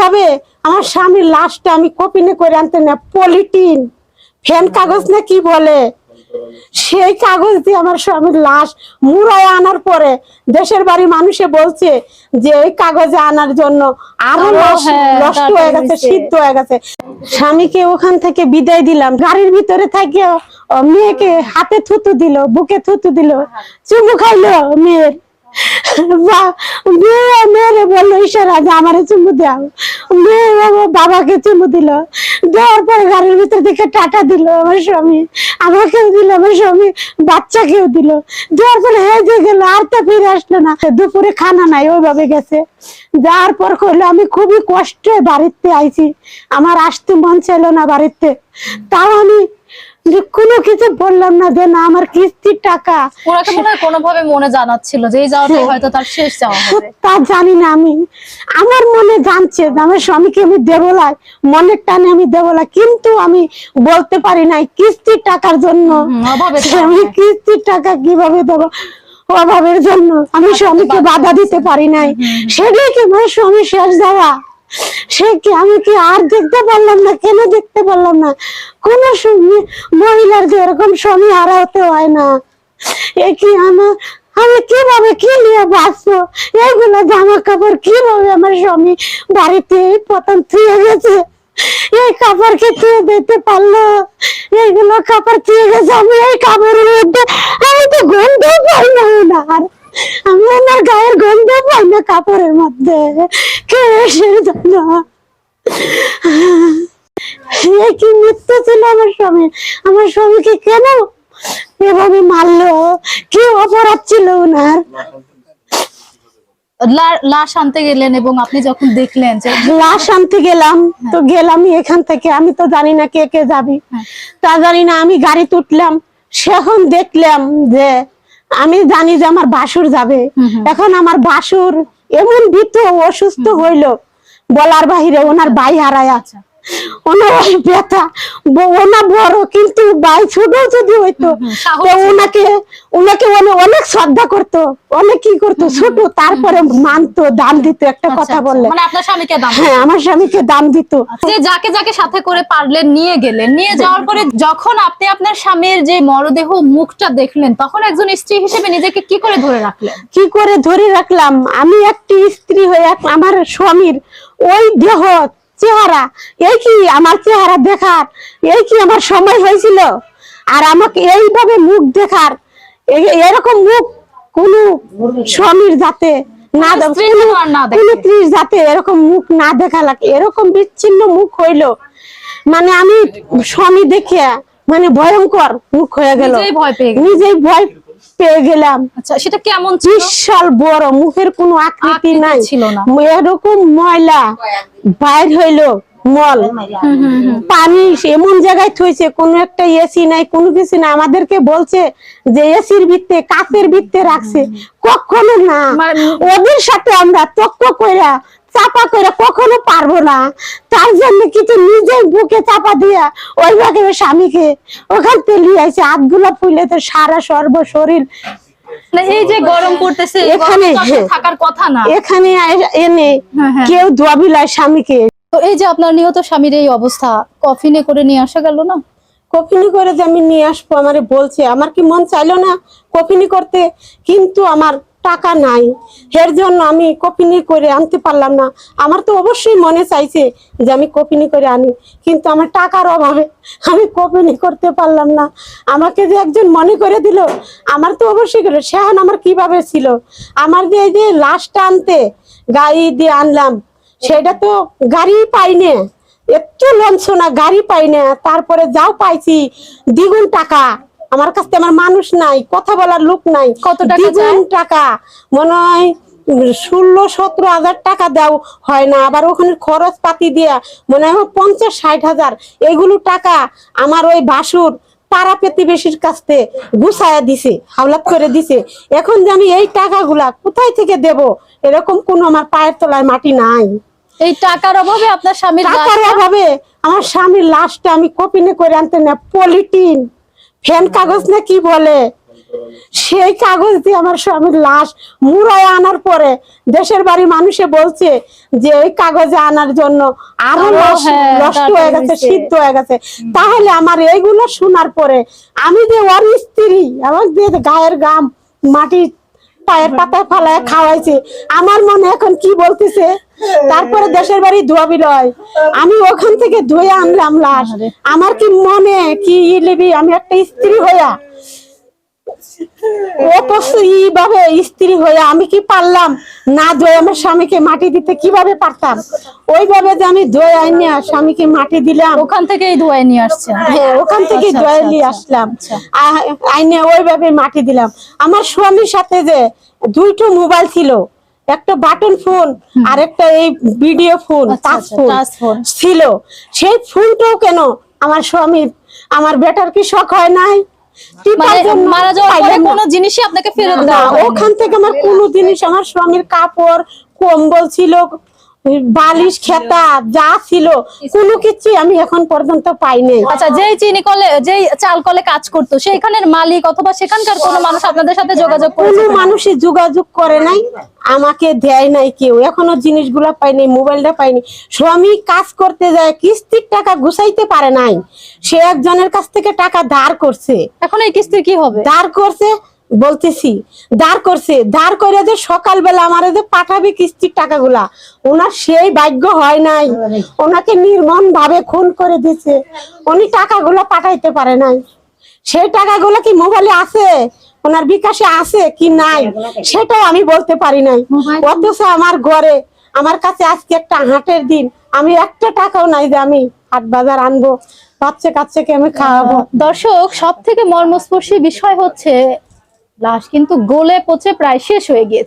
অভাবে আমার স্বামীর লাশটা আমি কপিনে করে আনতে না পলিটিন ফ্যান কাগজ না কি বলে? সেই কাগজ দিয়ে আমার স্বামীর লাশ মুড়ায় আনার পরে দেশের বাড়ি মানুষে বলছে যে এই কাগজে আনার জন্য আরও লাশ হ্যাঁ, নষ্ট হয়ে গেছে সিদ্ধ হয়ে গেছে। স্বামীকে ওখান থেকে বিদায় দিলাম। গাড়ির ভিতরে থাকে মেয়েকে হাতে থুতু দিল বুকে থুতু দিল চুমু খাইলো মেয়ের। মেয়ে বাবাকে চুমু দিল। দেওয়ার পরে গাড়ির ভিতর থেকে টাটা দিল আমার স্বামী। আমাকেও দিল, আমার স্বামী বাচ্চাকেও দিল। দেওয়ার পরে হেজে গেল, আর তো ফিরে আসলো না। দুপুরে খানা নাই, ওইভাবে গেছে। যাওয়ার পর করল আমি খুবই কষ্টে বাড়িতে আইছি। আমার আসতে মন ছিল না বাড়িতে। তাও আমি কোনো কিছু বললাম না যে না আমার কিস্তির টাকা। ওনাকে মনে হয় কোনোভাবে মনে জানাচ্ছিল যে এই যাওয়াটাই হয়তো তার শেষ যাওয়া হবে। তা জানি না আমি। আমার মনে জানছে আমার স্বামীকে আমি দেবলাই মনের টানে আমি দেবলাই কিন্তু আমি বলতে পারি নাই কিস্তির টাকার জন্য। আমি কিস্তির টাকা কীভাবে দেবো? অভাবের জন্য। আমি স্বামীকে বাধা দিতে পারি নাই। সেটাই কি আমার স্বামী শেষ যাওয়া? আমি কি আর দেখতে পারলাম না? কেন দেখতে পারলাম না? কোন মহিলার যে এরকম স্বামী হয় না। কি আমার, আমি কীভাবে কি নিয়ে বাঁচবো? জামা কাপড় কীভাবে আমার স্বামী বাড়িতে প্রথম থুয়ে গেছে? এই কাপড় কি থুয়ে দিতে পারল? এইগুলো কাপড় থুয়ে গেছে আমি এই কাপড়ের মধ্যে, আমি তো গন্ধ পাই না ওনার। আমি ওনার গায়ের গন্ধ পাই না কাপড়ের মধ্যে। কে জন্য। কি মৃত্যু ছিল আমার স্বামী আমার স্বামীকে কেন এভাবে মারলো? কি অপরাধ ছিল ওনার? লাশ আনতে গেলেন এবং আপনি যখন দেখলেন যে লাশ আনতে গেলাম। তো গেলাম এখান থেকে। আমি তো জানি না কে কে যাবি। হ্যাঁ। তা জানি না আমি গাড়ি তুটলাম। সেখন দেখলাম যে আমি জানি যে আমার বাসুর যাবে। এখন আমার বাসুর এমন ভীত অসুস্থ হইল। বলার বাহিরে ওনার বাই হারায় আছে। ওনার ব্যথা ওনা বড় কিন্তু বাই ছোট যদি হইতো হুম, সাহস তো ওনাকে ওনাকে অনেক অনেক শ্রদ্ধা করতো অনেক কি করতো ছোট তারপরে মানতো দাম দিত একটা কথা। বললে। আপনার স্বামীকে দাম হ্যাঁ আমার স্বামীকে দাম দিত। যে যাকে যাকে সাথে করে পারলেন নিয়ে গেলেন নিয়ে যাওয়ার পরে যখন আপনি আপনার স্বামীর যে মরদেহ মুখটা দেখলেন তখন একজন স্ত্রী হিসেবে নিজেকে কি করে ধরে রাখলেন? কি করে ধরে রাখলাম? আমি একটি স্ত্রী হয়ে আমার স্বামীর ওই দেহ চেহারা এই কি আমার চেহারা দেখার? এই কি আমার সময় হয়েছিল? আর আমাকে এইভাবে মুখ দেখার? এরকম মুখ কোন স্বামীর যাতে না দে- স্ত্রী কোনো- যেন আর না দেখে। যাতে এরকম মুখ না দেখা লাগে। এরকম বিচ্ছিন্ন মুখ হইল। মানে আমি স্বামী দেখে মানে ভয়ঙ্কর মুখ হয়ে গেল। নিজেই ভয় পেয়ে গেলাম। আচ্ছা সেটা কেমন বিশাল বড় মুখের কোনো আকৃতি নাই। ছিল না। এরকম ময়লা বাইর হইল মল। পানি এমন জায়গায় থইছে কোনো একটা এসি নাই কোনো কিছু না আমাদেরকে বলছে যে এসির ভিত্তে কাপের ভিত্তে রাখছে। কখনো না। মানে- ওদের সাথে আমরা তক্ক কইরা চাপা করে কখনো পারব না। তার জন্য কিছু নিজের বুকে চাপা দিয়া ওইভাবে স্বামীকে ওখান থেকে লিয়ে আইছে হাতগুলা ফুলে তো সারা সর্ব শরীর। মানে এই যে গরম পড়তেছে এখানে, হ্যাঁ। থাকার কথা না। এখানে আই- এনে হ্যাঁ, হ্যাঁ। কেউ স্বামীকে। তো এই যে আপনার নিহত স্বামীর এই অবস্থা কফিনে করে নিয়ে আসা গেল না? করে যে আমি নিয়ে আসব আমারে বলছে আমার কি মন চাইলো না কপিনি করতে? কিন্তু আমার টাকা নাই। এর জন্য আমি কপিনি করে আনতে পারলাম না। আমার তো অবশ্যই মনে চাইছে যে আমি কপিনি করে আনি, কিন্তু আমার টাকার অভাবে আমি কপিনি করতে পারলাম না। আমাকে যে একজন মনে করে দিল, আমার তো অবশ্যই করে সেহান আমার কীভাবে ছিল? আমার যে এই যে লাশটা আনতে গাড়ি দিয়ে আনলাম, সেটা তো গাড়ি পাইনে। একটু লঞ্চ না গাড়ি পাই না তারপরে যাও পাইছি, দ্বিগুণ টাকা। আমার কাছে আমার মানুষ নাই কথা বলার লোক নাই। কত টাকা টাকা। মনে হয় ষোলো সতেরো হাজার টাকা দাও হয় না। আবার ওখানে খরচ পাতি দিয়া মনে হয় পঞ্চাশ ষাট হাজার। এগুলো টাকা আমার ওই বাসুর পাড়া প্রতিবেশীর কাছ গুছায়া দিছে হাওলাত করে দিছে। এখন যে আমি এই টাকাগুলা কোথায় থেকে দেব? এরকম কোনো আমার পায়ের তলায় মাটি নাই। এই টাকার অভাবে আপনার স্বামীর টাকার অভাবে আমার স্বামীর লাশটা আমি কপিনে করে আনতে না পলিটিন ফ্যান কাগজ না কি বলে? সেই কাগজ দিয়ে আমার স্বামীর লাশ মুড়ায় আনার পরে দেশের বাড়ি মানুষে বলছে যে এই কাগজে আনার জন্য আরও লাশ হ্যাঁ, নষ্ট হয়ে গেছে সিদ্ধ হয়ে গেছে। তাহলে আমার এইগুলো শোনার পরে আমি যে ওর স্ত্রী আমার যে গায়ের গাম মাটি পায়ের পাতায় ফালায় খাওয়াইছে আমার মনে এখন কি বলতেছে? তারপরে দেশের বাড়ি ধোয়া বিলয়। আমি ওখান থেকে ধুয়ে আনলাম লাশ। আমার কি মনে কি ই লিবি? আমি একটা স্ত্রী হইয়া এইভাবে স্ত্রী হয়ে আমি কি পারলাম? না ধুয়ে আমার স্বামীকে মাটি দিতে কীভাবে পারতাম? ওইভাবে যে আমি ধুয়ে আইনি স্বামীকে মাটি দিলাম। ওখান থেকেই ধুয়ে নিয়ে আসছে হ্যাঁ ওখান থেকে আচ্ছা, ধুয়ে আচ্ছা, নিয়ে আচ্ছা, আসলাম। আইনে ওইভাবে মাটি দিলাম। আমার স্বামীর সাথে যে দুইটো মোবাইল ছিল একটা বাটন ফোন আর একটা এই ভিডিও ফোন টাচ ফোন ছিল। সেই ফোনটাও কেন আমার স্বামীর আমার বেটার কি শখ হয় নাই? মানে মারা যাওয়ার পরে কোনো জিনিসই আপনাকে ফেরত না দেওয়া ওখান থেকে আমার কোনো জিনিস আমার স্বামীর কাপড় কম্বল ছিল বালিশ খেতা যা ছিল কোনো কিছু আমি এখন পর্যন্ত পাইনি। আচ্ছা যেই চিনি কলে যেই চাল কলে কাজ করতো সেইখানের মালিক অথবা সেখানকার কোনো মানুষ আপনাদের সাথে যোগাযোগ কোনো মানুষই যোগাযোগ করে নাই আমাকে দেয় নাই কেউ। এখনও জিনিসগুলা পাইনি মোবাইলটা পাইনি। স্বামী কাজ করতে যায় কিস্তির টাকা গুছাইতে পারে নাই। সে একজনের কাছ থেকে টাকা ধার করছে। এখন এই কিস্তির কি হবে? দাঁড় করছে বলতেছি দাঁড় করছে দাঁড় করে যে সকালবেলা আমার যে পাঠাবে কিস্তির টাকাগুলা ওনার সেই ভাগ্য হয় নাই। ওনাকে নির্মম ভাবে খুন করে দিছে উনি টাকাগুলো পাঠাইতে পারে নাই। সেই টাকাগুলো কি মোবাইলে আছে? ওনার বিকাশে আছে কি নাই? সেটাও আমি বলতে পারি নাই। অথচ আমার ঘরে আমার কাছে আজকে একটা হাটের দিন। আমি একটা টাকাও নাই যে আমি হাট বাজার আনব বাচ্চা কাচ্চাকে আমি খাওয়াবো। দর্শক সব থেকে মর্মস্পর্শী বিষয় হচ্ছে লাশ কিন্তু গোলে পচে প্রায় শেষ হয়ে গিয়েছে।